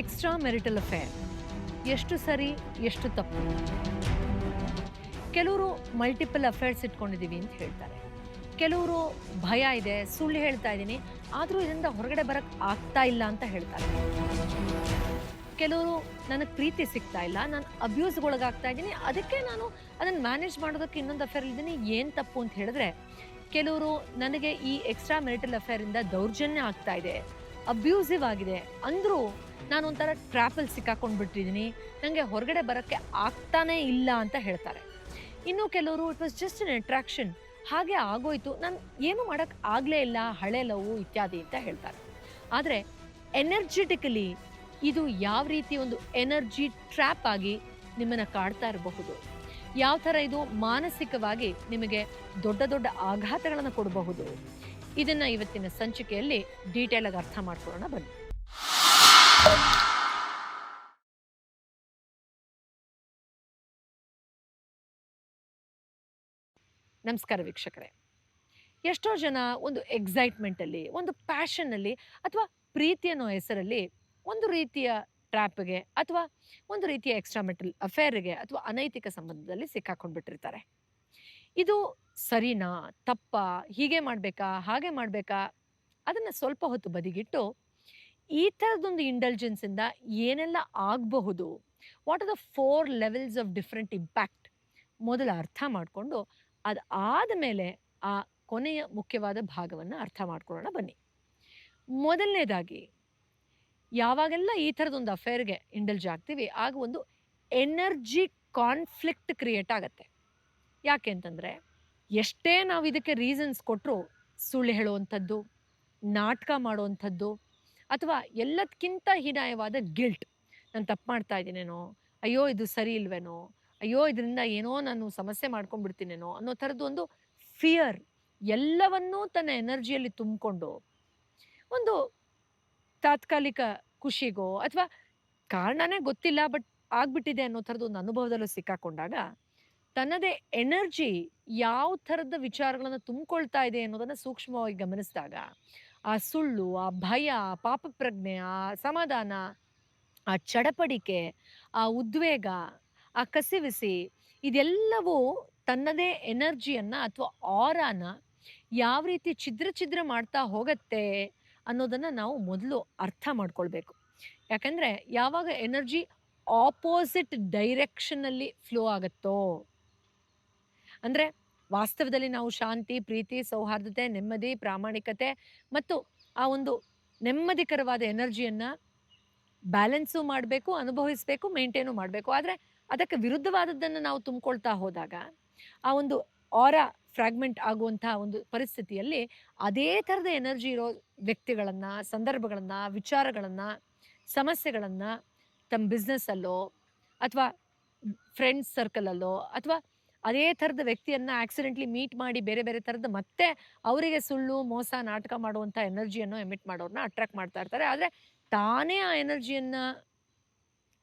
Extra marital affair. ಎಷ್ಟು ಸರಿ, ಎಷ್ಟು ತಪ್ಪು. ಕೆಲವರು ಮಲ್ಟಿಪಲ್ ಅಫೇರ್ಸ್ ಇಟ್ಕೊಂಡಿದ್ದೀವಿ ಅಂತ ಹೇಳ್ತಾರೆ. ಕೆಲವರು ಭಯ ಇದೆ, ಸುಳ್ಳು ಹೇಳ್ತಾ ಇದ್ದೀನಿ, ಆದರೂ ಇದರಿಂದ ಹೊರಗಡೆ ಬರಕ್ಕೆ ಆಗ್ತಾ ಇಲ್ಲ ಅಂತ ಹೇಳ್ತಾರೆ. ಕೆಲವರು ನನಗೆ ಪ್ರೀತಿ ಸಿಗ್ತಾ ಇಲ್ಲ, ನಾನು ಅಬ್ಯೂಸ್ಗೊಳಗಾಗ್ತಾ ಇದ್ದೀನಿ, ಅದಕ್ಕೆ ನಾನು ಅದನ್ನು ಮ್ಯಾನೇಜ್ ಮಾಡೋದಕ್ಕೆ ಇನ್ನೊಂದು ಅಫೇರ್ ಇದ್ದೀನಿ ಏನು ತಪ್ಪು ಅಂತ ಹೇಳಿದ್ರೆ, ಕೆಲವರು ನನಗೆ ಈ ಎಕ್ಸ್ಟ್ರಾ ಮೆರಿಟಲ್ ಅಫೇರಿಂದ ದೌರ್ಜನ್ಯ ಆಗ್ತಾ ಇದೆ, ಅಬ್ಯೂಸಿವ್ ಆಗಿದೆ, ಅಂದರೂ ನಾನು ಒಂಥರ ಟ್ರ್ಯಾಪಲ್ಲಿ ಸಿಕ್ಕಾಕೊಂಡು ಬಿಟ್ಟಿದ್ದೀನಿ ನನಗೆ ಹೊರಗಡೆ ಬರೋಕ್ಕೆ ಆಗ್ತಾನೇ ಇಲ್ಲ ಅಂತ ಹೇಳ್ತಾರೆ. ಇನ್ನು ಕೆಲವರು it was just an attraction ಹಾಗೆ ಆಗೋಯ್ತು. ನಾನು ಏನು ಮಾಡೋಕ್ಕೆ ಆಗಲೇ ಇಲ್ಲ, ಹಳೆ ಲವು ಇತ್ಯಾದಿ ಅಂತ ಹೇಳ್ತಾರೆ. ಆದರೆ ಎನರ್ಜೆಟಿಕಲಿ ಇದು ಯಾವ ರೀತಿ ಒಂದು ಎನರ್ಜಿ ಟ್ರ್ಯಾಪ್ ಆಗಿ ನಿಮ್ಮನ್ನು ಕಾಡ್ತಾ ಇರಬಹುದು? ಯಾವ ಥರ ಇದು ಮಾನಸಿಕವಾಗಿ ನಿಮಗೆ ದೊಡ್ಡ ದೊಡ್ಡ ಆಘಾತಗಳನ್ನು ಕೊಡಬಹುದು? ಇದನ್ನು ಇವತ್ತಿನ ಸಂಚಿಕೆಯಲ್ಲಿ ಡೀಟೇಲಾಗಿ ಅರ್ಥ ಮಾಡ್ಕೊಳ್ಳೋಣ ಬನ್ನಿ. ನಮಸ್ಕಾರ ವೀಕ್ಷಕರೇ. ಎಷ್ಟೋ ಜನ ಒಂದು ಎಕ್ಸೈಟ್ಮೆಂಟಲ್ಲಿ ಒಂದು ಪ್ಯಾಷನ್ನಲ್ಲಿ ಅಥವಾ ಪ್ರೀತಿ ಅನ್ನೋ ಹೆಸರಲ್ಲಿ ಒಂದು ರೀತಿಯ ಟ್ರ್ಯಾಪ್ಗೆ ಅಥವಾ ಒಂದು ರೀತಿಯ ಎಕ್ಸ್ಟ್ರಾ ಮೆಟಲ್ ಅಫೇರ್ಗೆ ಅಥವಾ ಅನೈತಿಕ ಸಂಬಂಧದಲ್ಲಿ ಸಿಕ್ಕಾಕೊಂಡ್ಬಿಟ್ಟಿರ್ತಾರೆ. ಇದು ಸರಿನಾ, ತಪ್ಪ, ಹೀಗೆ ಮಾಡಬೇಕಾ, ಹಾಗೆ ಮಾಡಬೇಕಾ, ಅದನ್ನು ಸ್ವಲ್ಪ ಹೊತ್ತು ಬದಿಗಿಟ್ಟು ಈ ಥರದೊಂದು ಇಂಟೆಲಿಜೆನ್ಸಿಂದ ಏನೆಲ್ಲ ಆಗಬಹುದು? What are the four levels of different impact ಮೊದಲು ಅರ್ಥ ಮಾಡಿಕೊಂಡು ಅದು ಆದಮೇಲೆ ಆ ಕೊನೆಯ ಮುಖ್ಯವಾದ ಭಾಗವನ್ನು ಅರ್ಥ ಮಾಡ್ಕೊಳ್ಳೋಣ ಬನ್ನಿ. ಮೊದಲನೇದಾಗಿ, ಯಾವಾಗೆಲ್ಲ ಈ ಥರದೊಂದು ಅಫೇರ್ಗೆ ಇಂಡಲ್ಜ್ ಆಗ್ತೀವಿ, ಆಗ ಒಂದು ಎನರ್ಜಿ ಕಾನ್ಫ್ಲಿಕ್ಟ್ ಕ್ರಿಯೇಟ್ ಆಗುತ್ತೆ. ಯಾಕೆ ಅಂತಂದರೆ, ಎಷ್ಟೇ ನಾವು ಇದಕ್ಕೆ ರೀಸನ್ಸ್ ಕೊಟ್ಟರು ಸುಳ್ಳು ಹೇಳುವಂಥದ್ದು, ನಾಟಕ ಮಾಡುವಂಥದ್ದು ಅಥವಾ ಎಲ್ಲದಕ್ಕಿಂತ ಹೀನಾಯವಾದ ಗಿಲ್ಟ್ ನಾನು ತಪ್ಪು ಮಾಡ್ತಾ ಇದ್ದೀನೇನೋ, ಅಯ್ಯೋ ಇದು ಸರಿ ಇಲ್ವೇನೋ, ಅಯ್ಯೋ ಇದರಿಂದ ಏನೋ ನಾನು ಸಮಸ್ಯೆ ಮಾಡ್ಕೊಂಡ್ಬಿಡ್ತೀನೇನೋ ಅನ್ನೋ ಥರದ್ದು ಒಂದು ಫಿಯರ್ ಎಲ್ಲವನ್ನೂ ತನ್ನ ಎನರ್ಜಿಯಲ್ಲಿ ತುಂಬಿಕೊಂಡು, ಒಂದು ತಾತ್ಕಾಲಿಕ ಖುಷಿಗೋ ಅಥವಾ ಕಾರಣನೇ ಗೊತ್ತಿಲ್ಲ ಬಟ್ ಆಗ್ಬಿಟ್ಟಿದೆ ಅನ್ನೋ ಥರದ್ದು ಒಂದು ಅನುಭವದಲ್ಲೂ ಸಿಕ್ಕಾಕೊಂಡಾಗ, ತನ್ನದೇ ಎನರ್ಜಿ ಯಾವ ಥರದ ವಿಚಾರಗಳನ್ನು ತುಂಬಿಕೊಳ್ತಾ ಇದೆ ಅನ್ನೋದನ್ನು ಸೂಕ್ಷ್ಮವಾಗಿ ಗಮನಿಸಿದಾಗ ಆ ಸುಳ್ಳು, ಆ ಭಯ ಪಾಪ ಪ್ರಜ್ಞೆ ಆ ಸಮಾಧಾನ, ಆ ಚಡಪಡಿಕೆ, ಆ ಉದ್ವೇಗ, ಆ ಕಸಿವಿಸಿ ಇದೆಲ್ಲವೂ ತನ್ನದೇ ಎನರ್ಜಿಯನ್ನು ಅಥವಾ ಆರಾನ ಯಾವ ರೀತಿ ಛಿದ್ರ ಛಿದ್ರ ಮಾಡ್ತಾ ಹೋಗತ್ತೆ ಅನ್ನೋದನ್ನು ನಾವು ಮೊದಲು ಅರ್ಥ ಮಾಡ್ಕೊಳ್ಬೇಕು. ಯಾಕಂದರೆ ಯಾವಾಗ ಎನರ್ಜಿ ಆಪೋಸಿಟ್ ಡೈರೆಕ್ಷನಲ್ಲಿ ಫ್ಲೋ ಆಗುತ್ತೋ. ಅಂದರೆ ವಾಸ್ತವದಲ್ಲಿ ನಾವು ಶಾಂತಿ, ಪ್ರೀತಿ, ಸೌಹಾರ್ದತೆ, ನೆಮ್ಮದಿ, ಪ್ರಾಮಾಣಿಕತೆ ಮತ್ತು ಆ ಒಂದು ನೆಮ್ಮದಿಕರವಾದ ಎನರ್ಜಿಯನ್ನು ಬ್ಯಾಲೆನ್ಸು ಮಾಡಬೇಕು, ಅನುಭವಿಸಬೇಕು, ಮೇಂಟೈನು ಮಾಡಬೇಕು. ಆದರೆ ಅದಕ್ಕೆ ವಿರುದ್ಧವಾದದ್ದನ್ನು ನಾವು ತುಂಬಿಕೊಳ್ತಾ ಹೋದಾಗ ಆ ಒಂದು ಆರ ಫ್ರಾಗ್ಮೆಂಟ್ ಆಗುವಂತಹ ಒಂದು ಪರಿಸ್ಥಿತಿಯಲ್ಲಿ ಅದೇ ಥರದ ಎನರ್ಜಿ ಇರೋ ವ್ಯಕ್ತಿಗಳನ್ನು, ಸಂದರ್ಭಗಳನ್ನು, ವಿಚಾರಗಳನ್ನು, ಸಮಸ್ಯೆಗಳನ್ನು ತಮ್ಮ ಬಿಸ್ನೆಸ್ಸಲ್ಲೋ ಅಥವಾ ಫ್ರೆಂಡ್ಸ್ ಸರ್ಕಲಲ್ಲೋ ಅಥವಾ ಅದೇ ಥರದ ವ್ಯಕ್ತಿಯನ್ನು ಆಕ್ಸಿಡೆಂಟ್ಲಿ ಮೀಟ್ ಮಾಡಿ ಬೇರೆ ಬೇರೆ ಥರದ ಮತ್ತೆ ಅವರಿಗೆ ಸುಳ್ಳು, ಮೋಸ, ನಾಟಕ ಮಾಡುವಂಥ ಎನರ್ಜಿಯನ್ನು ಎಮಿಟ್ ಮಾಡೋರನ್ನ ಅಟ್ರಾಕ್ಟ್ ಮಾಡ್ತಾ ಇರ್ತಾರೆ. ಆದರೆ ತಾನೇ ಆ ಎನರ್ಜಿಯನ್ನು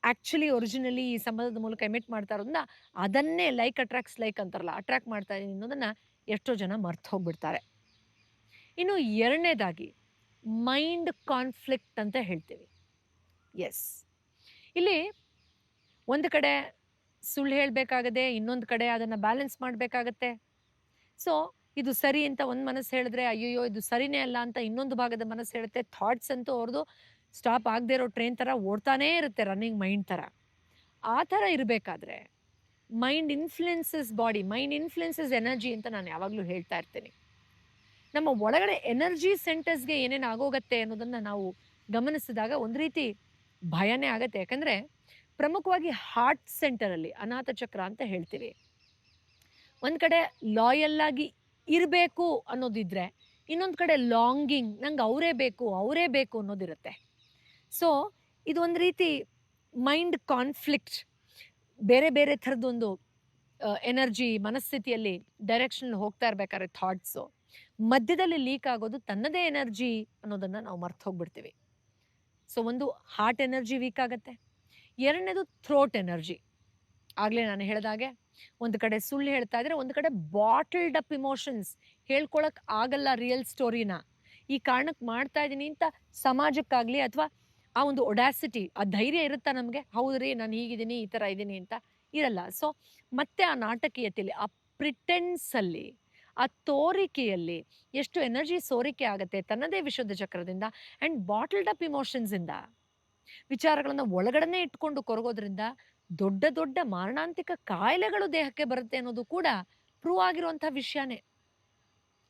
ಆ್ಯಕ್ಚುಲಿ ಒರಿಜಿನಲಿ ಈ ಸಂಬಂಧದ ಮೂಲಕ ಎಮಿಟ್ ಮಾಡ್ತಾ ಇರೋದ್ರಿಂದ ಅದನ್ನೇ ಲೈಕ್ ಅಟ್ರಾಕ್ಟ್ಸ್ ಲೈಕ್ ಅಂತಾರಲ್ಲ ಅಟ್ರಾಕ್ಟ್ ಮಾಡ್ತಾ ಇದ್ದೀನಿ ಅನ್ನೋದನ್ನು ಎಷ್ಟೋ ಜನ ಮರ್ತು ಹೋಗ್ಬಿಡ್ತಾರೆ. ಇನ್ನು ಎರಡನೇದಾಗಿ ಮೈಂಡ್ ಕಾನ್ಫ್ಲಿಕ್ಟ್ ಅಂತ ಹೇಳ್ತೀವಿ. ಎಸ್ ಇಲ್ಲಿ ಒಂದು ಕಡೆ ಸುಳ್ಳು ಹೇಳಬೇಕಾಗದೆ ಇನ್ನೊಂದು ಕಡೆ ಅದನ್ನು ಬ್ಯಾಲೆನ್ಸ್ ಮಾಡಬೇಕಾಗತ್ತೆ. ಸೊ ಇದು ಸರಿ ಅಂತ ಒಂದು ಮನಸ್ಸು ಹೇಳಿದ್ರೆ ಅಯ್ಯೋ ಇದು ಸರಿನೇ ಅಲ್ಲ ಅಂತ ಇನ್ನೊಂದು ಭಾಗದ ಮನಸ್ಸು ಹೇಳುತ್ತೆ. ಥಾಟ್ಸ್ ಅಂತೂ ಅವ್ರದ್ದು ಸ್ಟಾಪ್ ಆಗದೆ ಇರೋ ಟ್ರೈನ್ ಥರ ಓಡ್ತಾನೇ ಇರುತ್ತೆ ರನ್ನಿಂಗ್ ಮೈಂಡ್ ಥರ ಆ ಥರ ಇರಬೇಕಾದ್ರೆ mind influences body mind influences energy ಅಂತ ನಾನು ಯಾವಾಗಲೂ ಹೇಳ್ತಾ ಇರ್ತೇನೆ. ನಮ್ಮ ಒಳಗಡೆ ಎನರ್ಜಿ ಸೆಂಟರ್ಸ್ಗೆ ಏನೇನು ಆಗೋಗತ್ತೆ ಅನ್ನೋದನ್ನು ನಾವು ಗಮನಿಸಿದಾಗ ಒಂದು ರೀತಿ ಭಯನೇ ಆಗತ್ತೆ. ಯಾಕಂದರೆ ಪ್ರಮುಖವಾಗಿ ಹಾರ್ಟ್ ಸೆಂಟರಲ್ಲಿ ಅನಾಥ ಚಕ್ರ ಅಂತ ಹೇಳ್ತೀವಿ. ಒಂದು ಕಡೆ ಲಾಯಲ್ ಆಗಿ ಇರಬೇಕು ಅನ್ನೋದಿದ್ರೆ, ಇನ್ನೊಂದು ಕಡೆ ಲಾಂಗಿಂಗ್ ನಂಗೆ ಅವರೇ ಬೇಕು ಅವರೇ ಬೇಕು ಅನ್ನೋದಿರುತ್ತೆ. ಸೊ ಇದು ಒಂದು ರೀತಿ ಮೈಂಡ್ ಕಾನ್ಫ್ಲಿಕ್ಟ್ ಬೇರೆ ಬೇರೆ ಥರದೊಂದು ಎನರ್ಜಿ ಮನಸ್ಥಿತಿಯಲ್ಲಿ ಡೈರೆಕ್ಷನ್ ಹೋಗ್ತಾ ಇರ್ಬೇಕಾದ್ರೆ ಥಾಟ್ಸು ಮಧ್ಯದಲ್ಲಿ ಲೀಕ್ ಆಗೋದು ತನ್ನದೇ ಎನರ್ಜಿ ಅನ್ನೋದನ್ನು ನಾವು ಮರ್ತು ಹೋಗ್ಬಿಡ್ತೀವಿ. ಸೊ ಒಂದು ಹಾರ್ಟ್ ಎನರ್ಜಿ ವೀಕ್ ಆಗುತ್ತೆ. ಎರಡನೇದು ಥ್ರೋಟ್ ಎನರ್ಜಿ ಆಗಲೇ ನಾನು ಹೇಳಿದಾಗೆ ಒಂದು ಕಡೆ ಸುಳ್ಳು ಹೇಳ್ತಾ ಇದ್ರೆ ಒಂದು ಕಡೆ ಬಾಟಲ್ಡ್ ಅಪ್ ಇಮೋಷನ್ಸ್ ಹೇಳ್ಕೊಳಕ್ ಆಗಲ್ಲ ರಿಯಲ್ ಸ್ಟೋರಿನ ಈ ಕಾರಣಕ್ಕೆ ಮಾಡ್ತಾ ಇದ್ದೀನಿ ಅಂತ ಸಮಾಜಕ್ಕಾಗಲಿ ಅಥವಾ ಆ ಒಂದು ಒಡ್ಯಾಸಿಟಿ ಆ ಧೈರ್ಯ ಇರುತ್ತಾ ನಮಗೆ? ಹೌದ್ರಿ ನಾನು ಹೀಗಿದ್ದೀನಿ, ಈ ಥರ ಇದ್ದೀನಿ ಅಂತ ಇರಲ್ಲ. ಸೊ ಮತ್ತೆ ಆ ನಾಟಕೀಯತೆಯಲ್ಲಿ ಆ ಪ್ರಿಟೆನ್ಸಲ್ಲಿ ಆ ತೋರಿಕೆಯಲ್ಲಿ ಎಷ್ಟು ಎನರ್ಜಿ ಸೋರಿಕೆ ಆಗುತ್ತೆ ತನ್ನದೇ ವಿಶುದ್ಧ ಚಕ್ರದಿಂದ ಆ್ಯಂಡ್ ಬಾಟಲ್ಡ್ ಅಪ್ ಇಮೋಷನ್ಸಿಂದ ವಿಚಾರಗಳನ್ನು ಒಳಗಡೆನೆ ಇಟ್ಕೊಂಡು ಕೊರಗೋದ್ರಿಂದ ದೊಡ್ಡ ದೊಡ್ಡ ಮಾರಣಾಂತಿಕ ಕಾಯಿಲೆಗಳು ದೇಹಕ್ಕೆ ಬರುತ್ತೆ ಅನ್ನೋದು ಕೂಡ ಪ್ರೂವ್ ಆಗಿರುವಂಥ ವಿಷಯನೇ.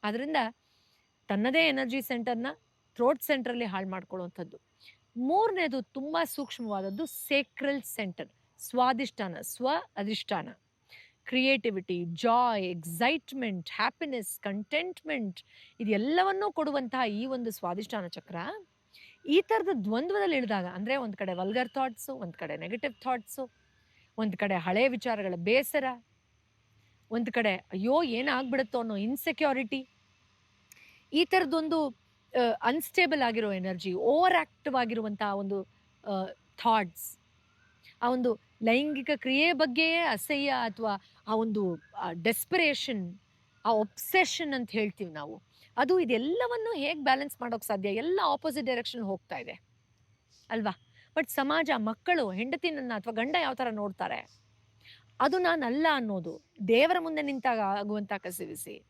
ಅದರಿಂದ ತನ್ನದೇ ಎನರ್ಜಿ ಸೆಂಟರ್ನ ಥ್ರೋಟ್ ಸೆಂಟ್ರಲ್ಲಿ ಹಾಳು ಮಾಡ್ಕೊಳ್ಳುವಂಥದ್ದು. ಮೂರನೇದು ತುಂಬ ಸೂಕ್ಷ್ಮವಾದದ್ದು ಸೇಕ್ರಲ್ ಸೆಂಟರ್ ಸ್ವಾದಿಷ್ಠಾನ, ಸ್ವ ಅಧಿಷ್ಠಾನ. Creativity joy excitement happiness contentment ಇದೆಲ್ಲವನ್ನೂ ಕೊಡುವಂತಹ ಈ ಒಂದು ಸ್ವಾದಿಷ್ಠಾನ ಚಕ್ರ ಈ ಥರದ ದ್ವಂದ್ವದಲ್ಲಿ ಇಳಿದಾಗ, ಅಂದರೆ ಒಂದು ಕಡೆ ವಲ್ಗರ್ ಥಾಟ್ಸು ಒಂದು ಕಡೆ ನೆಗೆಟಿವ್ ಥಾಟ್ಸು ಒಂದು ಕಡೆ ಹಳೆಯ ವಿಚಾರಗಳ ಬೇಸರ, ಒಂದು ಕಡೆ ಅಯ್ಯೋ ಏನಾಗ್ಬಿಡುತ್ತೋ ಅನ್ನೋ ಇನ್ಸೆಕ್ಯೂರಿಟಿ ಈ ಥರದ್ದೊಂದು ಅನ್ಸ್ಟೇಬಲ್ ಆಗಿರೋ ಎನರ್ಜಿ ಓವರ್ ಆಕ್ಟಿವ್ ಆಗಿರುವಂತಹ ಒಂದು ಥಾಟ್ಸ್ ಆ ಒಂದು ಲೈಂಗಿಕ ಕ್ರಿಯೆ ಬಗ್ಗೆಯೇ ಅಸಹ್ಯ ಅಥವಾ ಆ ಒಂದು ಡೆಸ್ಪಿರೇಷನ್ ಆ ಒಬ್ಸೆಷನ್ ಅಂತ ಹೇಳ್ತೀವಿ ನಾವು. ಅದು ಇದೆಲ್ಲವನ್ನು ಹೇಗೆ ಬ್ಯಾಲೆನ್ಸ್ ಮಾಡೋಕೆ ಸಾಧ್ಯ? ಎಲ್ಲ ಆಪೋಸಿಟ್ ಡೈರೆಕ್ಷನ್ ಹೋಗ್ತಾ ಇದೆ. ಅಲ್ವಾ? ಬಟ್ ಸಮಾಜ, ಮಕ್ಕಳು, ಹೆಂಡತಿನನ್ನ ಅಥವಾ ಗಂಡ ಯಾವ ಥರ ನೋಡ್ತಾರೆ? ಅದು ನಾನಲ್ಲ ಅನ್ನೋದು. ದೇವರ ಮುಂದೆ ನಿಂತಾಗ ಆಗುವಂಥ ಕಸಿವಿಸಿ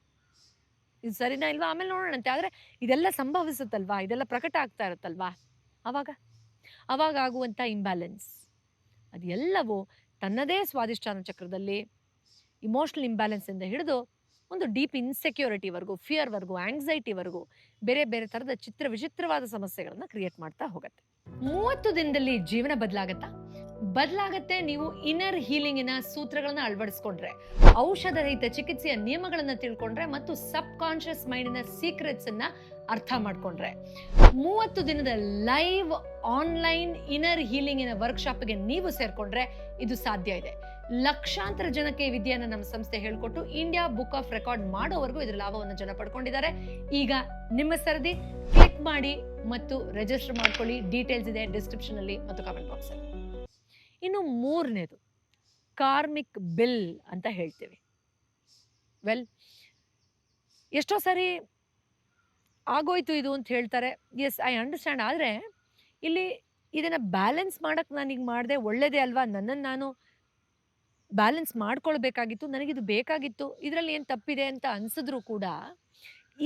ಇದು ಸರಿನಾ ಇಲ್ವಾ? ಆಮೇಲೆ ನೋಡೋಣಂತೆ. ಆದರೆ ಇದೆಲ್ಲ ಸಂಭವಿಸುತ್ತಲ್ವಾ? ಇದೆಲ್ಲ ಪ್ರಕಟ ಆಗ್ತಾ ಇರುತ್ತಲ್ವಾ? ಅವಾಗ? ಅವಾಗ ಆಗುವಂಥ ಇಂಬ್ಯಾಲೆನ್ಸ್ ಅದೆಲ್ಲವೂ ತನ್ನದೇ ಸ್ವಾದಿಷ್ಟಾನ ಚಕ್ರದಲ್ಲಿ ಇಮೋಷ್ನಲ್ ಇಂಬ್ಯಾಲೆನ್ಸಿಂದ ಹಿಡಿದು ಒಂದು ಡೀಪ್ ಇನ್ಸೆಕ್ಯೂರಿಟಿವರೆಗೂ, ಫಿಯರ್ವರೆಗೂ, ಆಂಗ್ಸೈಟಿವರೆಗೂ ಬೇರೆ ಬೇರೆ ಥರದ ಚಿತ್ರ ವಿಚಿತ್ರವಾದ ಸಮಸ್ಯೆಗಳನ್ನು ಕ್ರಿಯೇಟ್ ಮಾಡ್ತಾ ಹೋಗುತ್ತೆ. ಮೂವತ್ತು ದಿನದಲ್ಲಿ ಜೀವನ ಬದಲಾಗತ್ತಾ? ಬದಲಾಗತ್ತೆ ನೀವು ಇನ್ನರ್ ಹೀಲಿಂಗಿನ ಸೂತ್ರಗಳನ್ನ ಅಳವಡಿಸ್ಕೊಂಡ್ರೆ ಔಷಧ ರಹಿತ ಚಿಕಿತ್ಸೆಯ ನಿಯಮಗಳನ್ನ ತಿಳ್ಕೊಂಡ್ರೆ ಮತ್ತು ಸಬ್ ಕಾನ್ಶಿಯಸ್ ಮೈಂಡಿನ ಸೀಕ್ರೆಟ್ಸ್ ಅನ್ನ ಅರ್ಥ ಮಾಡ್ಕೊಂಡ್ರೆ, ಮೂವತ್ತು ದಿನದ ಲೈವ್ ಆನ್ಲೈನ್ ಇನ್ನರ್ ಹೀಲಿಂಗಿನ ವರ್ಕ್ಶಾಪ್ಗೆ ನೀವು ಸೇರ್ಕೊಂಡ್ರೆ ಇದು ಸಾಧ್ಯ ಇದೆ. ಲಕ್ಷಾಂತರ ಜನಕ್ಕೆ ವಿದ್ಯೆಯನ್ನು ನಮ್ಮ ಸಂಸ್ಥೆ ಹೇಳ್ಕೊಟ್ಟು ಇಂಡಿಯಾ ಬುಕ್ ಆಫ್ ರೆಕಾರ್ಡ್ ಮಾಡೋವರೆಗೂ ಇದರ ಲಾಭವನ್ನು ಜನ ಪಡ್ಕೊಂಡಿದ್ದಾರೆ. ಈಗ ನಿಮ್ಮ ಸರದಿ ಕ್ಲಿಕ್ ಮಾಡಿ ಮತ್ತು ರಿಜಿಸ್ಟರ್ ಮಾಡ್ಕೊಳ್ಳಿ. ಡೀಟೇಲ್ಸ್ ಇದೆ ಡಿಸ್ಕ್ರಿಪ್ಷನ್ ಅಲ್ಲಿ ಮತ್ತು ಕಾಮೆಂಟ್ ಬಾಕ್ಸ್ ಅಲ್ಲಿ. ಇನ್ನು ಮೂರನೇದು, ಕಾರ್ಮಿಕ್ ಬಿಲ್ ಅಂತ ಹೇಳ್ತೀವಿ. ವೆಲ್ ಎಷ್ಟೋ ಸರಿ ಆಗೋಯ್ತು ಇದು ಅಂತ ಹೇಳ್ತಾರೆ. ಎಸ್ ಐ ಅಂಡರ್ಸ್ಟ್ಯಾಂಡ್ ಆದರೆ ಇಲ್ಲಿ ಇದನ್ನು ಬ್ಯಾಲೆನ್ಸ್ ಮಾಡೋಕ್ಕೆ ನಾನೀಗ ಮಾಡಿದೆ ಒಳ್ಳೆಯದೇ ಅಲ್ವಾ? ನನ್ನನ್ನು ನಾನು ಬ್ಯಾಲೆನ್ಸ್ ಮಾಡ್ಕೊಳ್ಬೇಕಾಗಿತ್ತು, ನನಗಿದು ಬೇಕಾಗಿತ್ತು, ಇದರಲ್ಲಿ ಏನು ತಪ್ಪಿದೆ ಅಂತ ಅನ್ಸಿದ್ರು ಕೂಡ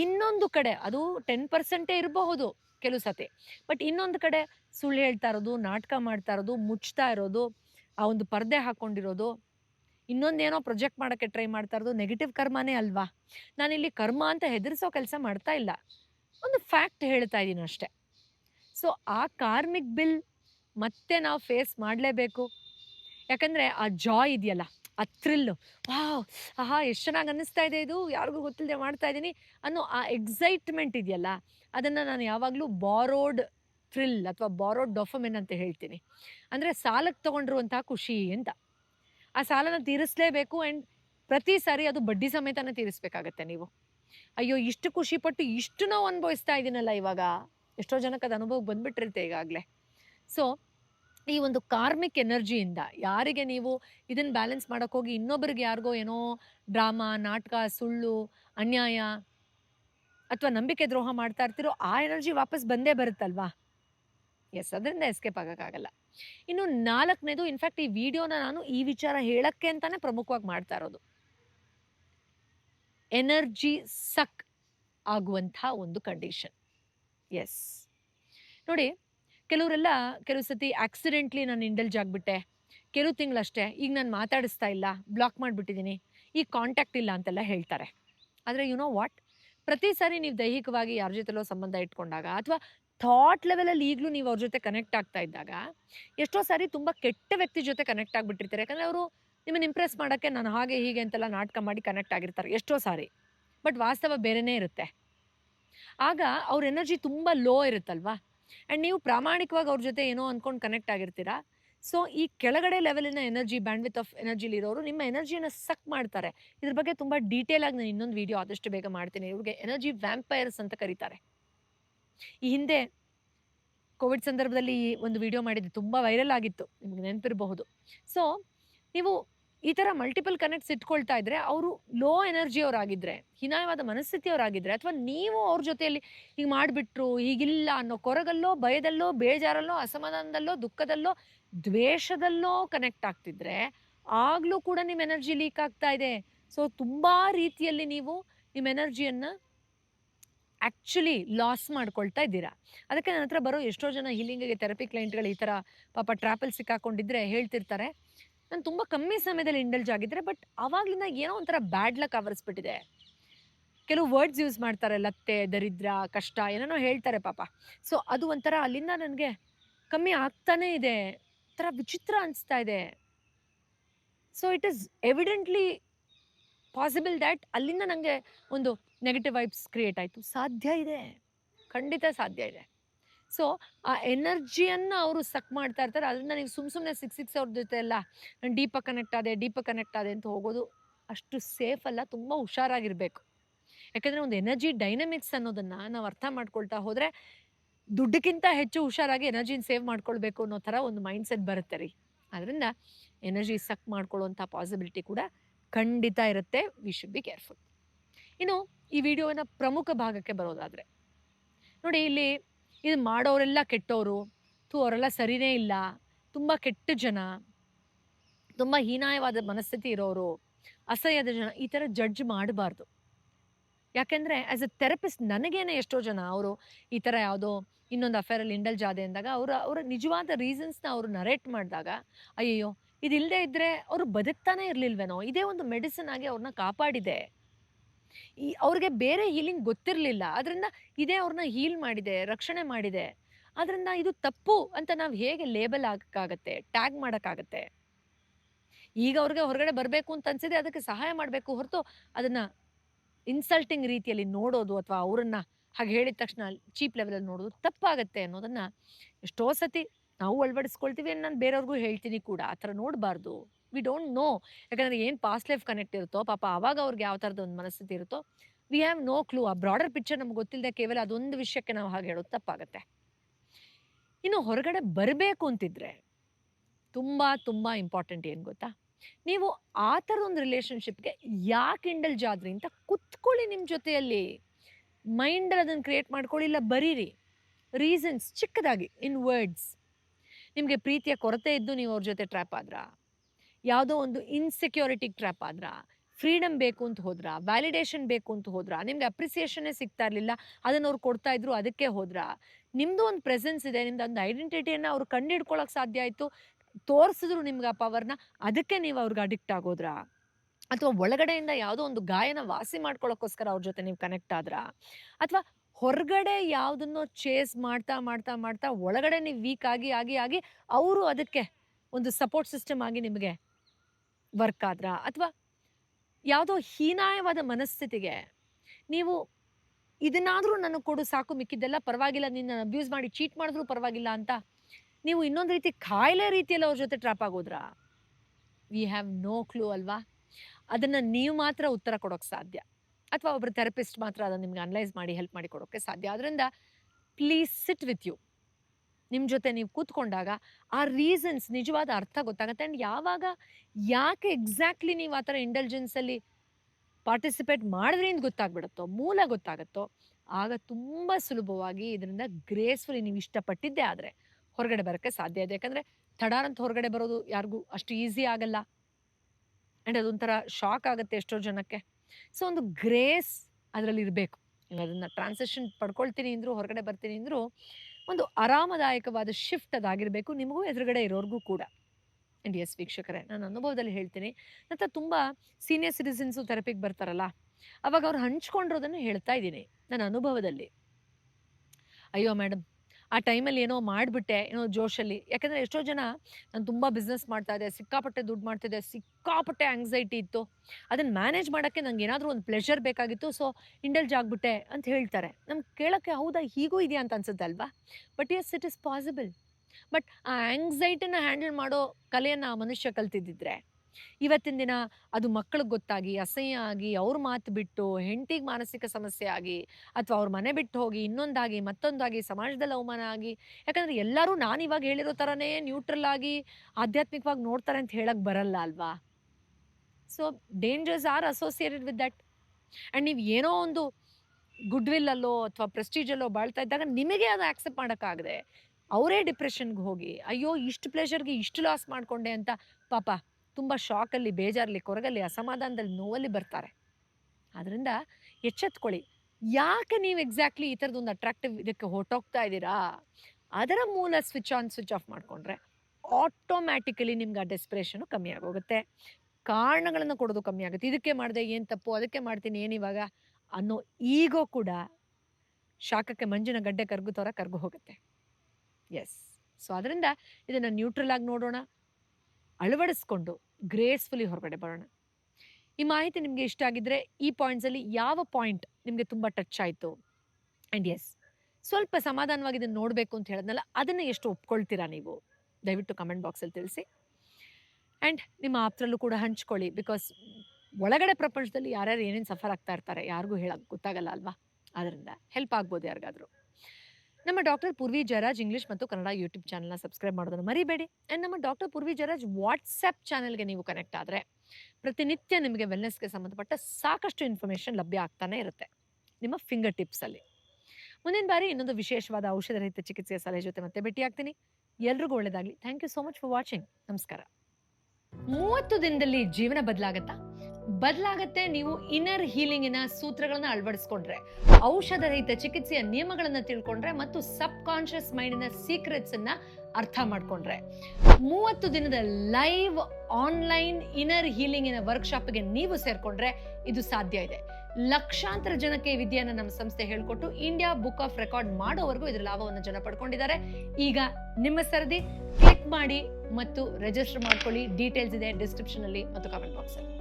ಇನ್ನೊಂದು ಕಡೆ ಅದು ಟೆನ್ ಪರ್ಸೆಂಟೇ ಇರಬಹುದು ಕೆಲವು ಸತಿ. ಬಟ್ ಇನ್ನೊಂದು ಕಡೆ ಸುಳ್ಳು ಹೇಳ್ತಾ ಇರೋದು, ನಾಟಕ ಮಾಡ್ತಾ ಇರೋದು, ಮುಚ್ತಾ ಇರೋದು, ಆ ಒಂದು ಪರ್ದೆ ಹಾಕ್ಕೊಂಡಿರೋದು ಇನ್ನೊಂದೇನೋ ಪ್ರೊಜೆಕ್ಟ್ ಮಾಡೋಕ್ಕೆ ಟ್ರೈ ಮಾಡ್ತಾ ಇರೋದು ನೆಗೆಟಿವ್ ಕರ್ಮನೇ ಅಲ್ವಾ? ನಾನಿಲ್ಲಿ ಕರ್ಮ ಅಂತ ಹೆದರಿಸೋ ಕೆಲಸ ಮಾಡ್ತಾ ಇಲ್ಲ. ಒಂದು ಫ್ಯಾಕ್ಟ್ ಹೇಳ್ತಾ ಇದ್ದೀನಿ ಅಷ್ಟೆ. ಸೊ ಆ ಕಾರ್ಮಿಕ್ ಬಿಲ್ ಮತ್ತೆ ನಾವು ಫೇಸ್ ಮಾಡಲೇಬೇಕು. ಯಾಕಂದರೆ ಆ ಜಾಯ್ ಇದೆಯಲ್ಲ, ಆ ಥ್ರಿಲ್ಲು ವಾವ್! ಆಹಾ, ಎಷ್ಟು ಚೆನ್ನಾಗಿ ಅನ್ನಿಸ್ತಾ ಇದೆ ಇದು. ಯಾರಿಗೂ ಗೊತ್ತಿಲ್ಲದೆ ಮಾಡ್ತಾ ಇದ್ದೀನಿ ಅನ್ನೋ ಆ ಎಕ್ಸೈಟ್ಮೆಂಟ್ ಇದೆಯಲ್ಲ, ಅದನ್ನು ನಾನು ಯಾವಾಗಲೂ ಬಾರೋಡ್ ಥ್ರಿಲ್ ಅಥವಾ ಬಾರೋಡ್ ಡೊಫಮೆನ್ ಅಂತ ಹೇಳ್ತೀನಿ. ಅಂದರೆ ಸಾಲಕ್ಕೆ ತೊಗೊಂಡಿರುವಂತಹ ಖುಷಿ ಅಂತ. ಆ ಸಾಲನ ತೀರಿಸಲೇಬೇಕು ಆ್ಯಂಡ್ ಪ್ರತಿ ಸಾರಿ ಅದು ಬಡ್ಡಿ ಸಮೇತನ ತೀರಿಸಬೇಕಾಗತ್ತೆ ನೀವು. ಅಯ್ಯೋ, ಇಷ್ಟು ಖುಷಿ ಪಟ್ಟು ಇಷ್ಟು ನಾವು ಅನುಭವಿಸ್ತಾ ಇದ್ದೀನಲ್ಲ ಇವಾಗ. ಎಷ್ಟೋ ಜನಕ್ಕೆ ಅದು ಅನುಭವಕ್ಕೆ ಬಂದ್ಬಿಟ್ಟಿರುತ್ತೆ ಈಗಾಗಲೇ. ಸೊ ಈ ಒಂದು ಕಾರ್ಮಿಕ್ ಎನರ್ಜಿಯಿಂದ ಯಾರಿಗೆ ನೀವು ಇದನ್ನು ಬ್ಯಾಲೆನ್ಸ್ ಮಾಡೋಕೆ ಹೋಗಿ ಇನ್ನೊಬ್ಬರಿಗೆ ಯಾರಿಗೋ ಏನೋ ಡ್ರಾಮಾ, ನಾಟಕ, ಸುಳ್ಳು, ಅನ್ಯಾಯ ಅಥವಾ ನಂಬಿಕೆ ದ್ರೋಹ ಮಾಡ್ತಾ ಇರ್ತಿರೋ ಆ ಎನರ್ಜಿ ವಾಪಸ್ ಬಂದೇ ಬರುತ್ತಲ್ವಾ? ಎಸ್, ಅದರಿಂದ ಎಸ್ಕೇಪ್ ಆಗೋಕ್ಕಾಗಲ್ಲ. ಇನ್ನು ನಾಲ್ಕನೇದು ಇನ್ಫ್ಯಾಕ್ಟ್ ಈ ವಿಡಿಯೋನ ನಾನು ಈ ವಿಚಾರ ಹೇಳಕ್ಕೆ ಅಂತಾನೆ ಪ್ರಮುಖವಾಗಿ ಮಾಡ್ತಾ ಇರೋದು. ಎನರ್ಜಿ ಸಕ್ ಆಗುವಂಥ ಒಂದು ಕಂಡೀಷನ್. ಎಸ್. ನೋಡಿ ಕೆಲವರೆಲ್ಲ ಕೆಲವು ಸತಿ ಆಕ್ಸಿಡೆಂಟ್ಲಿ ನಾನು ಇಂಡಲ್ಜ್ ಆಗಿಬಿಟ್ಟೆ. ಕೆಲವು ತಿಂಗಳಷ್ಟೇ ಈಗ ನಾನು ಮಾತಾಡಿಸ್ತಾ ಇಲ್ಲ ಬ್ಲಾಕ್ ಮಾಡಿಬಿಟ್ಟಿದ್ದೀನಿ ಈಗ ಕಾಂಟ್ಯಾಕ್ಟ್ ಇಲ್ಲ ಅಂತೆಲ್ಲ ಹೇಳ್ತಾರೆ. ಆದರೆ ಯು ನೋ ವಾಟ್ ಪ್ರತಿ ಸಾರಿ ನೀವು ದೈಹಿಕವಾಗಿ ಯಾರ ಜೊತೆಲೋ ಸಂಬಂಧ ಇಟ್ಕೊಂಡಾಗ ಅಥವಾ ಥಾಟ್ ಲೆವೆಲಲ್ಲಿ ಈಗಲೂ ನೀವು ಅವ್ರ ಜೊತೆ ಕನೆಕ್ಟ್ ಆಗ್ತಾ ಇದ್ದಾಗ, ಎಷ್ಟೋ ಸಾರಿ ತುಂಬ ಕೆಟ್ಟ ವ್ಯಕ್ತಿ ಜೊತೆ ಕನೆಕ್ಟ್ ಆಗಿಬಿಟ್ಟಿರ್ತಾರೆ. ಯಾಕಂದರೆ ಅವರು ನಿಮ್ಮನ್ನು ಇಂಪ್ರೆಸ್ ಮಾಡೋಕ್ಕೆ ನಾನು ಹಾಗೆ ಹೀಗೆ ಅಂತೆಲ್ಲ ನಾಟಕ ಮಾಡಿ ಕನೆಕ್ಟ್ ಆಗಿರ್ತಾರೆ ಎಷ್ಟೋ ಸಾರಿ. ಬಟ್ ವಾಸ್ತವ ಬೇರೆಯೇ ಇರುತ್ತೆ. ಆಗ ಅವ್ರ ಎನರ್ಜಿ ತುಂಬ ಲೋ ಇರುತ್ತಲ್ವಾ? ಆ್ಯಂಡ್ ನೀವು ಪ್ರಾಮಾಣಿಕವಾಗಿ ಅವ್ರ ಜೊತೆ ಏನೋ ಅಂದ್ಕೊಂಡು ಕನೆಕ್ಟ್ ಆಗಿರ್ತೀರಾ? ಸೊ ಈ ಕೆಳಗಡೆ ಲೆವೆಲಿನ ಎನರ್ಜಿ ಬ್ಯಾಂಡ್ವಿತ್ ಆಫ್ ಎನರ್ಜಿಲಿ ಇರೋರು ನಿಮ್ಮ ಎನರ್ಜಿಯನ್ನು ಸಕ್ ಮಾಡ್ತಾರೆ. ಇದ್ರ ಬಗ್ಗೆ ತುಂಬ ಡೀಟೇಲ್ ಆಗಿ ನಾನು ಇನ್ನೊಂದು ವಿಡಿಯೋ ಆದಷ್ಟು ಬೇಗ ಮಾಡ್ತೀನಿ. ಇವ್ರಿಗೆ ಎನರ್ಜಿ ವ್ಯಾಂಪೈರ್ಸ್ ಅಂತ ಕರೀತಾರೆ. ಈ ಹಿಂದೆ ಕೋವಿಡ್ ಸಂದರ್ಭದಲ್ಲಿ ಒಂದು ವಿಡಿಯೋ ಮಾಡಿದ್ದು ತುಂಬ ವೈರಲ್ ಆಗಿತ್ತು. ನಿಮಗೆ ನೆನಪಿರಬಹುದು. ಸೊ ನೀವು ಈ ಥರ ಮಲ್ಟಿಪಲ್ ಕನೆಕ್ಟ್ಸ್ ಇಟ್ಕೊಳ್ತಾ ಇದ್ರೆ ಅವರು ಲೋ ಎನರ್ಜಿಯವರಾಗಿದ್ದರೆ ಹೀನಾಯವಾದ ಮನಸ್ಥಿತಿಯವರಾಗಿದ್ದರೆ ಅಥವಾ ನೀವು ಅವ್ರ ಜೊತೆಯಲ್ಲಿ ಹೀಗೆ ಮಾಡಿಬಿಟ್ರು, ಹೀಗಿಲ್ಲ ಅನ್ನೋ ಕೊರಗಲ್ಲೋ, ಭಯದಲ್ಲೋ, ಬೇಜಾರಲ್ಲೋ, ಅಸಮಾಧಾನದಲ್ಲೋ, ದುಃಖದಲ್ಲೋ, ದ್ವೇಷದಲ್ಲೋ ಕನೆಕ್ಟ್ ಆಗ್ತಿದ್ರೆ ಆಗಲೂ ಕೂಡ ನಿಮ್ಮ ಎನರ್ಜಿ ಲೀಕ್ ಆಗ್ತಾ ಇದೆ. ಸೊ ತುಂಬ ರೀತಿಯಲ್ಲಿ ನೀವು ನಿಮ್ಮ ಎನರ್ಜಿಯನ್ನು ಆ್ಯಕ್ಚುಲಿ ಲಾಸ್ ಮಾಡ್ಕೊಳ್ತಾ ಇದ್ದೀರಾ. ಅದಕ್ಕೆ ನನ್ನ ಹತ್ರ ಬರೋ ಎಷ್ಟೋ ಜನ ಹೀಲಿಂಗಿಗೆ ಥೆರಪಿ ಕ್ಲೈಂಟ್ಗಳು ಈ ಥರ ಪಾಪ ಟ್ರಾಪಲ್ ಸಿಕ್ಕಾಕೊಂಡಿದ್ರೆ ಹೇಳ್ತಿರ್ತಾರೆ. ನಾನು ತುಂಬ ಕಮ್ಮಿ ಸಮಯದಲ್ಲಿ ಇಂಡಲ್ಜ್ ಆಗಿದ್ದರೆ ಬಟ್ ಆವಾಗಲಿಂದ ಏನೋ ಒಂಥರ ಬ್ಯಾಡ್ ಲಕ್ ಆವರಿಸ್ಬಿಟ್ಟಿದೆ. ಕೆಲವು ವರ್ಡ್ಸ್ ಯೂಸ್ ಮಾಡ್ತಾರೆ, ಲತ್ತೆ, ದರಿದ್ರ, ಕಷ್ಟ, ಏನೇನೋ ಹೇಳ್ತಾರೆ ಪಾಪ. ಸೊ ಅದು ಒಂಥರ ಅಲ್ಲಿಂದ ನನಗೆ ಕಮ್ಮಿ ಆಗ್ತಾನೇ ಇದೆ. ಒಂಥರ ವಿಚಿತ್ರ ಅನಿಸ್ತಾ ಇದೆ. So it is evidently possible that ಅಲ್ಲಿಂದ ನನಗೆ ಒಂದು ನೆಗೆಟಿವ್ ವೈಬ್ಸ್ ಕ್ರಿಯೇಟ್ ಆಯಿತು. ಸಾಧ್ಯ ಇದೆ. ಖಂಡಿತ ಸಾಧ್ಯ ಇದೆ. ಸೊ, ಆ ಎನರ್ಜಿಯನ್ನು ಅವರು ಸಕ್ ಮಾಡ್ತಾ ಇರ್ತಾರೆ. ಅದರಿಂದ ನೀವು ಸುಮ್ಮ ಸುಮ್ಮನೆ ಸಿಕ್ಸ್ ಸಿಕ್ಸ್ ಅವ್ರ ಜೊತೆ ಎಲ್ಲ ಡೀಪ ಕನೆಕ್ಟ್ ಆದೆ ಡೀಪ ಕನೆಕ್ಟ್ ಆದೆ ಅಂತ ಹೋಗೋದು ಅಷ್ಟು ಸೇಫ್ ಅಲ್ಲ, ತುಂಬ ಹುಷಾರಾಗಿರಬೇಕು. ಯಾಕಂದರೆ ಒಂದು ಎನರ್ಜಿ ಡೈನಮಿಕ್ಸ್ ಅನ್ನೋದನ್ನು ನಾವು ಅರ್ಥ ಮಾಡ್ಕೊಳ್ತಾ ಹೋದರೆ ದುಡ್ಡಕ್ಕಿಂತ ಹೆಚ್ಚು ಹುಷಾರಾಗಿ ಎನರ್ಜಿನ ಸೇವ್ ಮಾಡ್ಕೊಳ್ಬೇಕು ಅನ್ನೋ ಥರ ಒಂದು ಮೈಂಡ್ ಸೆಟ್ ಬರುತ್ತೆ ರೀ. ಅದರಿಂದ ಎನರ್ಜಿ ಸಕ್ ಮಾಡ್ಕೊಳ್ಳುವಂಥ ಪಾಸಿಬಿಲಿಟಿ ಕೂಡ ಖಂಡಿತ ಇರುತ್ತೆ. ವಿ ಶುಡ್ ಬಿ ಕೇರ್ಫುಲ್ ಇನ್ನು ಈ ವಿಡಿಯೋನ ಪ್ರಮುಖ ಭಾಗಕ್ಕೆ ಬರೋದಾದರೆ, ನೋಡಿ ಇಲ್ಲಿ ಇದು ಮಾಡೋರೆಲ್ಲ ಕೆಟ್ಟವರು ಥೂ, ಅವರೆಲ್ಲ ಸರಿನೇ ಇಲ್ಲ. ತುಂಬ ಕೆಟ್ಟ ಜನ. ತುಂಬ ಹೀನಾಯವಾದ ಮನಸ್ಥಿತಿ ಇರೋರು. ಅಸಹ್ಯದ ಜನ. ಈ ಥರ ಜಡ್ಜ್ ಮಾಡಬಾರ್ದು. ಯಾಕೆಂದರೆ ಆ್ಯಸ್ ಎ ಥೆರಪಿಸ್ಟ್ ನನಗೇನೆ ಎಷ್ಟೋ ಜನ ಅವರು ಈ ಥರ ಯಾವುದೋ ಇನ್ನೊಂದು ಅಫೇರಲ್ಲಿ ಇಂಡಲ್ಜ್ ಆದೆ ಅಂದಾಗ ಅವರ ಅವರ ನಿಜವಾದ ರೀಸನ್ಸ್ನ ಅವರು ನರೇಟ್ ಮಾಡಿದಾಗ, ಅಯ್ಯಯ್ಯೋ ಇದಿಲ್ಲದೆ ಇದ್ದರೆ ಅವರು ಬದುಕ್ತಾನೆ ಇರಲಿಲ್ವೇನೋ? ಇದೇ ಒಂದು ಮೆಡಿಸಿನ್ ಆಗಿ ಅವ್ರನ್ನ ಕಾಪಾಡಿದೆ. ಈ ಅವ್ರಿಗೆ ಬೇರೆ ಹೀಲಿಂಗ್ ಗೊತ್ತಿರಲಿಲ್ಲ. ಅದರಿಂದ ಇದೇ ಅವ್ರನ್ನ ಹೀಲ್ ಮಾಡಿದೆ, ರಕ್ಷಣೆ ಮಾಡಿದೆ. ಅದರಿಂದ ಇದು ತಪ್ಪು ಅಂತ ನಾವು ಹೇಗೆ ಲೇಬಲ್ ಆಗಕ್ಕಾಗತ್ತೆ ಟ್ಯಾಗ್ ಮಾಡೋಕ್ಕಾಗತ್ತೆ? ಈಗ ಅವ್ರಿಗೆ ಹೊರಗಡೆ ಬರಬೇಕು ಅಂತ ಅನ್ಸಿದೆ ಅದಕ್ಕೆ ಸಹಾಯ ಮಾಡಬೇಕು ಹೊರತು ಅದನ್ನ ಇನ್ಸಲ್ಟಿಂಗ್ ರೀತಿಯಲ್ಲಿ ನೋಡೋದು ಅಥವಾ ಅವರನ್ನು ಹಾಗೆ ಹೇಳಿದ ತಕ್ಷಣ ಚೀಪ್ ಲೆವೆಲಲ್ಲಿ ನೋಡೋದು ತಪ್ಪಾಗತ್ತೆ ಅನ್ನೋದನ್ನ ಎಷ್ಟೋ ಸತಿ ನಾವು ಅಳವಡಿಸ್ಕೊಳ್ತೀವಿ ನಾನು ಬೇರೆಯವ್ರಿಗೂ ಹೇಳ್ತೀನಿ ಕೂಡ. ಆ ಥರ ನೋಡಬಾರ್ದು. ವಿ ಡೋಂಟ್ ನೋ ಯಾಕಂದ್ರೆ ಏನು ಪಾಸ್ಟ್ ಲೈಫ್ ಕನೆಕ್ಟ್ ಇರುತ್ತೋ, ಪಾಪ ಆವಾಗ ಅವ್ರಿಗೆ ಯಾವ ಥರದ ಒಂದು ಮನಸ್ಥಿತಿ ಇರುತ್ತೋ ವಿ ಹ್ಯಾವ್ ನೋ ಕ್ಲೂ ಆ ಬ್ರಾಡರ್ ಪಿಕ್ಚರ್ ನಮ್ಗೆ ಗೊತ್ತಿಲ್ಲದೆ ಕೇವಲ ಅದೊಂದು ವಿಷಯಕ್ಕೆ ನಾವು ಹಾಗೆ ಹೇಳೋದು ತಪ್ಪಾಗುತ್ತೆ. ಇನ್ನು ಹೊರಗಡೆ ಬರಬೇಕು ಅಂತಿದ್ರೆ ತುಂಬ ತುಂಬ ಇಂಪಾರ್ಟೆಂಟ್ ಏನು ಗೊತ್ತಾ? ನೀವು ಆ ಥರದ ಒಂದು ರಿಲೇಷನ್ಶಿಪ್ಗೆ ಯಾಕೆ ಇಂಡಲ್ಜ್ ಆದ್ರಿ ಅಂತ ಕುತ್ಕೊಳ್ಳಿ ನಿಮ್ಮ ಜೊತೆಯಲ್ಲಿ. ಮೈಂಡಲ್ಲಿ ಅದನ್ನು ಕ್ರಿಯೇಟ್ ಮಾಡ್ಕೊಳ್ಳಿ ಇಲ್ಲ ಬರೀರಿ. ರೀಸನ್ಸ್ ಚಿಕ್ಕದಾಗಿ ಇನ್ ವರ್ಡ್ಸ್ ನಿಮಗೆ ಪ್ರೀತಿಯ ಕೊರತೆ ಇದ್ದು ನೀವು ಅವ್ರ ಜೊತೆ ಟ್ರ್ಯಾಪ್ ಆದ್ರಾ? ಯಾವುದೋ ಒಂದು ಇನ್ಸೆಕ್ಯೂರಿಟಿ ಟ್ರ್ಯಾಪ್ ಆದ್ರ? ಫ್ರೀಡಮ್ ಬೇಕು ಅಂತ ಹೋದ್ರ? ವ್ಯಾಲಿಡೇಷನ್ ಬೇಕು ಅಂತ ಹೋದ್ರ? ನಿಮ್ಗೆ ಅಪ್ರಿಸಿಯೇಷನ್ನೇ ಸಿಗ್ತಾ ಇರಲಿಲ್ಲ, ಅದನ್ನು ಅವ್ರು ಕೊಡ್ತಾ ಇದ್ರು, ಅದಕ್ಕೆ ಹೋದ್ರ? ನಿಮ್ಮದು ಒಂದು ಪ್ರೆಸೆನ್ಸ್ ಇದೆ, ನಿಮ್ದು ಒಂದು ಐಡೆಂಟಿಟಿಯನ್ನು ಅವ್ರು ಕಂಡು ಸಾಧ್ಯ ಆಯಿತು, ತೋರಿಸಿದ್ರು ನಿಮ್ಗೆ ಆ ಪವರ್ನ ಅದಕ್ಕೆ ನೀವು ಅವ್ರಿಗೆ ಅಡಿಕ್ಟ್ ಆಗೋದ್ರಾ? ಅಥವಾ ಒಳಗಡೆಯಿಂದ ಯಾವುದೋ ಒಂದು ಗಾಯನ ವಾಸಿ ಮಾಡ್ಕೊಳ್ಳೋಕ್ಕೋಸ್ಕರ ಅವ್ರ ಜೊತೆ ನೀವು ಕನೆಕ್ಟ್ ಆದ್ರಾ? ಅಥವಾ ಹೊರಗಡೆ ಯಾವುದನ್ನೋ ಚೇಸ್ ಮಾಡ್ತಾ ಮಾಡ್ತಾ ಮಾಡ್ತಾ ಒಳಗಡೆ ನೀವು ವೀಕ್ ಆಗಿ ಆಗಿ ಆಗಿ ಅವರು ಅದಕ್ಕೆ ಒಂದು ಸಪೋರ್ಟ್ ಸಿಸ್ಟಮ್ ಆಗಿ ನಿಮಗೆ ವರ್ಕ್ ಆದ್ರ? ಅಥವಾ ಯಾವುದೋ ಹೀನಾಯವಾದ ಮನಸ್ಥಿತಿಗೆ ನೀವು ಇದನ್ನಾದರೂ ನನಗೆ ಕೊಡು, ಸಾಕು, ಮಿಕ್ಕಿದ್ದೆಲ್ಲ ಪರವಾಗಿಲ್ಲ, ನಿನ್ನ ಅಬ್ಯೂಸ್ ಮಾಡಿ ಚೀಟ್ ಮಾಡಿದ್ರು ಪರವಾಗಿಲ್ಲ ಅಂತ ನೀವು ಇನ್ನೊಂದು ರೀತಿ ಕಾಯಿಲೆ ರೀತಿಯಲ್ಲಿ ಅವ್ರ ಜೊತೆ ಟ್ರಾಪ್ ಆಗೋದ್ರಾ? ವಿ ಹ್ಯಾವ್ ನೋ ಕ್ಲೂ ಅಲ್ವಾ? ಅದನ್ನು ನೀವು ಮಾತ್ರ ಉತ್ತರ ಕೊಡೋಕ್ಕೆ ಸಾಧ್ಯ. ಅಥವಾ ಒಬ್ಬರು ಥೆರಪಿಸ್ಟ್ ಮಾತ್ರ ಅದನ್ನು ನಿಮ್ಗೆ ಅನಲೈಸ್ ಮಾಡಿ, ಹೆಲ್ಪ್ ಮಾಡಿ ಕೊಡೋಕ್ಕೆ ಸಾಧ್ಯ. ಅದರಿಂದ ಪ್ಲೀಸ್ ಸಿಟ್ ವಿತ್ ಯು ನಿಮ್ಮ ಜೊತೆ ನೀವು ಕೂತ್ಕೊಂಡಾಗ ಆ ರೀಸನ್ಸ್ ನಿಜವಾದ ಅರ್ಥ ಗೊತ್ತಾಗುತ್ತೆ. ಆ್ಯಂಡ್ ಯಾವಾಗ, ಯಾಕೆ ಎಕ್ಸಾಕ್ಟ್ಲಿ ನೀವು ಆ ಥರ ಇಂಟೆಲಿಜೆನ್ಸಲ್ಲಿ ಪಾರ್ಟಿಸಿಪೇಟ್ ಮಾಡಿದ್ರಿ ಅಂತ ಗೊತ್ತಾಗ್ಬಿಡುತ್ತೋ, ಮೂಲ ಗೊತ್ತಾಗುತ್ತೋ, ಆಗ ತುಂಬ ಸುಲಭವಾಗಿ ಇದರಿಂದ ಗ್ರೇಸ್ಫುಲಿ ನೀವು ಇಷ್ಟಪಟ್ಟಿದ್ದೇ ಆದರೆ ಹೊರಗಡೆ ಬರೋಕ್ಕೆ ಸಾಧ್ಯ ಇದೆ. ಯಾಕಂದರೆ ತಡಾರಂತ ಹೊರಗಡೆ ಬರೋದು ಯಾರಿಗೂ ಅಷ್ಟು ಈಸಿ ಆಗಲ್ಲ. ಆ್ಯಂಡ್ ಅದೊಂಥರ ಶಾಕ್ ಆಗುತ್ತೆ ಎಷ್ಟೋ ಜನಕ್ಕೆ. ಸೊ ಒಂದು ಗ್ರೇಸ್ ಅದರಲ್ಲಿ ಇರಬೇಕು ಅದನ್ನು ಟ್ರಾನ್ಸಾಕ್ಷನ್ ಪಡ್ಕೊಳ್ತೀನಿ ಅಂದರು, ಹೊರಗಡೆ ಬರ್ತೀನಿ ಅಂದರು ಒಂದು ಆರಾಮದಾಯಕವಾದ ಶಿಫ್ಟ್ ಅದಾಗಿರಬೇಕು ನಿಮಗೂ ಎದುರುಗಡೆ ಇರೋರ್ಗೂ ಕೂಡ. ಆ್ಯಂಡ್ ಎಸ್ ವೀಕ್ಷಕರೇ, ನಾನು ಅನುಭವದಲ್ಲಿ ಹೇಳ್ತೀನಿ ನಂತರ ತುಂಬ ಸೀನಿಯರ್ ಸಿಟಿಸನ್ಸು ಥೆರಪಿಗೆ ಬರ್ತಾರಲ್ಲ, ಅವಾಗ ಅವ್ರು ಹಂಚ್ಕೊಂಡಿರೋದನ್ನು ಹೇಳ್ತಾ ಇದ್ದೀನಿ ನನ್ನ ಅನುಭವದಲ್ಲಿ. ಅಯ್ಯೋ ಮೇಡಮ್ ಆ ಟೈಮಲ್ಲಿ ಏನೋ ಮಾಡಿಬಿಟ್ಟೆ, ಏನೋ ಜೋಶಲ್ಲಿ. ಯಾಕೆಂದರೆ ಎಷ್ಟೋ ಜನ ನಾನು ತುಂಬ ಬಿಸ್ನೆಸ್ ಮಾಡ್ತಾ ಇದ್ದೆ, ಸಿಕ್ಕಾಪಟ್ಟೆ ದುಡ್ಡು ಮಾಡ್ತಿದ್ದೆ ಸಿಕ್ಕಾಪಟ್ಟೆ ಆಂಗ್ಸೈಟಿ ಇತ್ತು. ಅದನ್ನು ಮ್ಯಾನೇಜ್ ಮಾಡೋಕ್ಕೆ ನಂಗೆ ಏನಾದರೂ ಒಂದು ಪ್ಲೆಷರ್ ಬೇಕಾಗಿತ್ತು ಸೊ ಇಂಡಲ್ಜ್ ಆಗಿಬಿಟ್ಟೆ ಅಂತ ಹೇಳ್ತಾರೆ. ನಮ್ಗೆ ಕೇಳೋಕ್ಕೆ ಹೌದಾ, ಹೀಗೂ ಇದೆಯಾ ಅಂತ ಅನ್ಸುತ್ತೆ ಅಲ್ವಾ? But yes it is possible but ಆ ಆ್ಯಂಗ್ಸೈಟಿನ ಹ್ಯಾಂಡಲ್ ಮಾಡೋ ಕಲೆಯನ್ನು ಆ ಮನುಷ್ಯ ಕಲ್ತಿದ್ದಿದ್ರೆ ಇವತ್ತಿನ ದಿನ ಅದು ಮಕ್ಕಳಿಗೆ ಗೊತ್ತಾಗಿ, ಅಸಹ್ಯ ಆಗಿ, ಅವ್ರ ಮಾತು ಬಿಟ್ಟು, ಹೆಂಡತಿಗೆ ಮಾನಸಿಕ ಸಮಸ್ಯೆ ಆಗಿ ಅಥವಾ ಅವ್ರ ಮನೆ ಬಿಟ್ಟು ಹೋಗಿ ಇನ್ನೊಂದಾಗಿ, ಮತ್ತೊಂದಾಗಿ ಸಮಾಜದಲ್ಲಿ ಅವಮಾನ ಆಗಿ, ಯಾಕಂದರೆ ಎಲ್ಲರೂ ನಾನು ಇವಾಗ ಹೇಳಿರೋ ಥರನೇ ನ್ಯೂಟ್ರಲ್ ಆಗಿ ಆಧ್ಯಾತ್ಮಿಕವಾಗಿ ನೋಡ್ತಾರೆ ಅಂತ ಹೇಳಕ್ಕೆ ಬರಲ್ಲ ಅಲ್ವಾ? So dangers are associated with that and ನೀವು ಏನೋ ಒಂದು ಗುಡ್ ವಿಲ್ ಅಲ್ಲೋ ಅಥವಾ ಪ್ರೆಸ್ಟೀಜಲ್ಲೋ ಬಾಳ್ತಾ ಇದ್ದಾಗ ನಿಮಗೆ ಅದು ಆಕ್ಸೆಪ್ಟ್ ಮಾಡೋಕ್ಕಾಗದೆ, ಅವರೇ ಡಿಪ್ರೆಷನ್ಗೆ ಹೋಗಿ, ಅಯ್ಯೋ, ಇಷ್ಟು ಪ್ಲೇಷರ್ಗೆ ಇಷ್ಟು ಲಾಸ್ ಮಾಡಿಕೊಂಡೆ ಅಂತ ಪಾಪ ತುಂಬ ಶಾಕಲ್ಲಿ ಬೇಜಾರಲ್ಲಿ ಕೊರಗಲ್ಲಿ, ಅಸಮಾಧಾನದಲ್ಲಿ ನೋವಲ್ಲಿ ಬರ್ತಾರೆ. ಆದ್ದರಿಂದ ಎಚ್ಚೆತ್ಕೊಳ್ಳಿ. ಯಾಕೆ ನೀವು ಎಕ್ಸಾಕ್ಟ್ಲಿ ಈ ಥರದೊಂದು ಅಟ್ರಾಕ್ಟಿವ್ ಇದಕ್ಕೆ ಹೊಟ್ಟೋಗ್ತಾ ಇದ್ದೀರಾ? ಅದರ ಮೂಲ ಸ್ವಿಚ್ ಆನ್ ಸ್ವಿಚ್ ಆಫ್ ಮಾಡಿಕೊಂಡ್ರೆ ಆಟೋಮ್ಯಾಟಿಕಲಿ ನಿಮ್ಗೆ ಆ ಡೆಸ್ಪ್ರೇಷನು ಕಮ್ಮಿ ಆಗೋಗುತ್ತೆ. ಕಾರಣಗಳನ್ನು ಕೊಡೋದು ಕಮ್ಮಿ ಆಗುತ್ತೆ. ಇದಕ್ಕೆ ಮಾಡಿದೆ, ಏನು ತಪ್ಪು, ಅದಕ್ಕೆ ಮಾಡ್ತೀನಿ ಏನಿವಾಗ ಅನ್ನೋ ಈಗೋ ಕೂಡ ಶಾಖಕ್ಕೆ ಮಂಜಿನ ಗಡ್ಡೆ ಕರ್ಗು ಥರ ಕರ್ಗು ಹೋಗುತ್ತೆ. ಎಸ್ ಸೊ ಅದರಿಂದ ಇದನ್ನು ನ್ಯೂಟ್ರಲ್ ಆಗಿ ನೋಡೋಣ, ಅಳವಡಿಸ್ಕೊಂಡು ಗ್ರೇಸ್ಫುಲಿ ಹೊರಗಡೆ ಬರೋಣ. ಈ ಮಾಹಿತಿ ನಿಮಗೆ ಇಷ್ಟ ಆಗಿದ್ರೆ ಈ ಪಾಯಿಂಟ್ಸಲ್ಲಿ ಯಾವ ಪಾಯಿಂಟ್ ನಿಮಗೆ ತುಂಬ ಟಚ್ ಆಯಿತು? ಆ್ಯಂಡ್ ಎಸ್ ಸ್ವಲ್ಪ ಸಮಾಧಾನವಾಗಿ ಇದನ್ನು ನೋಡಬೇಕು ಅಂತ ಹೇಳಿದ್ನಲ್ಲ, ಅದನ್ನು ಎಷ್ಟು ಒಪ್ಕೊಳ್ತೀರಾ ನೀವು? ದಯವಿಟ್ಟು ಕಮೆಂಟ್ ಬಾಕ್ಸಲ್ಲಿ ತಿಳಿಸಿ. ಆ್ಯಂಡ್ ನಿಮ್ಮ ಆಪ್ತರಲ್ಲೂ ಕೂಡ ಹಂಚ್ಕೊಳ್ಳಿ ಬಿಕಾಸ್ ಒಳಗಡೆ ಪ್ರಪಂಚದಲ್ಲಿ ಯಾರ್ಯಾರು ಏನೇನು ಸಫರ್ ಆಗ್ತಾ ಇರ್ತಾರೆ, ಯಾರಿಗೂ ಹೇಳಕ್ಕೆ ಗೊತ್ತಾಗಲ್ಲ ಅಲ್ವಾ? ಅದರಿಂದ ಹೆಲ್ಪ್ ಆಗ್ಬೋದು ಯಾರಿಗಾದರೂ. ನಮ್ಮ ಡಾಕ್ಟರ್ ಪೂರ್ವಿ ಜರಾಜ್ ಇಂಗ್ಲಿಷ್ ಮತ್ತು ಕನ್ನಡ ಯೂಟ್ಯೂಬ್ ಚಾನಲ್ನ ಸಬ್ಸ್ಕ್ರೈಬ್ ಮಾಡೋದನ್ನು ಮರಿಬೇಡಿ. ಆ್ಯಂಡ್ ನಮ್ಮ ಡಾಕ್ಟರ್ ಪೂರ್ವಿ ಜರಾಜ್ ವಾಟ್ಸಪ್ ಚಾನಲ್ಗೆ ನೀವು ಕನೆಕ್ಟ್ ಆದರೆ ಪ್ರತಿನಿತ್ಯ ನಿಮಗೆ ವೆಲ್ನೆಸ್ಗೆ ಸಂಬಂಧಪಟ್ಟ ಸಾಕಷ್ಟು ಇನ್ಫಾರ್ಮೇಷನ್ ಲಭ್ಯ ಆಗ್ತಾನೆ ಇರುತ್ತೆ ನಿಮ್ಮ ಫಿಂಗರ್ ಟಿಪ್ಸಲ್ಲಿ ಮುಂದಿನ ಬಾರಿ ಇನ್ನೊಂದು ವಿಶೇಷವಾದ ಔಷಧ ರಹಿತ ಚಿಕಿತ್ಸೆಯ ಸಲಹೆ ಜೊತೆ ಮತ್ತೆ ಭೇಟಿ ಆಗ್ತೀನಿ. ಎಲ್ರಿಗೂ ಒಳ್ಳೇದಾಗಲಿ. Thank you so much for watching ನಮಸ್ಕಾರ. ಮೂವತ್ತು ದಿನದಲ್ಲಿ ಜೀವನ ಬದಲಾಗತ್ತಾ? ಬದಲಾಗತ್ತೆ. ನೀವು ಇನ್ನರ್ ಹೀಲಿಂಗಿನ ಸೂತ್ರಗಳನ್ನ ಅಳವಡಿಸ್ಕೊಂಡ್ರೆ ಔಷಧ ರಹಿತ ಚಿಕಿತ್ಸೆಯ ನಿಯಮಗಳನ್ನ ತಿಳ್ಕೊಂಡ್ರೆ ಮತ್ತು ಸಬ್ ಕಾನ್ಶಿಯಸ್ ಮೈಂಡಿನ ಸೀಕ್ರೆಟ್ಸ್ ಅನ್ನ ಅರ್ಥ ಮಾಡ್ಕೊಂಡ್ರೆ. ಮೂವತ್ತು ದಿನದ ಲೈವ್ ಆನ್ಲೈನ್ ಇನ್ನರ್ ಹೀಲಿಂಗಿನ ವರ್ಕ್ಶಾಪ್ಗೆ ನೀವು ಸೇರ್ಕೊಂಡ್ರೆ ಇದು ಸಾಧ್ಯ ಇದೆ. ಲಕ್ಷಾಂತರ ಜನಕ್ಕೆ ವಿದ್ಯೆಯನ್ನ ನಮ್ಮ ಸಂಸ್ಥೆ ಹೇಳ್ಕೊಟ್ಟು ಇಂಡಿಯಾ ಬುಕ್ ಆಫ್ ರೆಕಾರ್ಡ್ ಮಾಡೋವರೆಗೂ ಇದರ ಲಾಭವನ್ನು ಜನ ಪಡ್ಕೊಂಡಿದ್ದಾರೆ. ಈಗ ನಿಮ್ಮ ಸರದಿ ಕ್ಲಿಕ್ ಮಾಡಿ ಮತ್ತು ರಿಜಿಸ್ಟರ್ ಮಾಡ್ಕೊಳ್ಳಿ. ಡೀಟೇಲ್ಸ್ ಇದೆ ಡಿಸ್ಕ್ರಿಪ್ಷನ್ ಅಲ್ಲಿ ಮತ್ತು ಕಾಮೆಂಟ್ ಬಾಕ್ಸ್ ಅಲ್ಲಿ.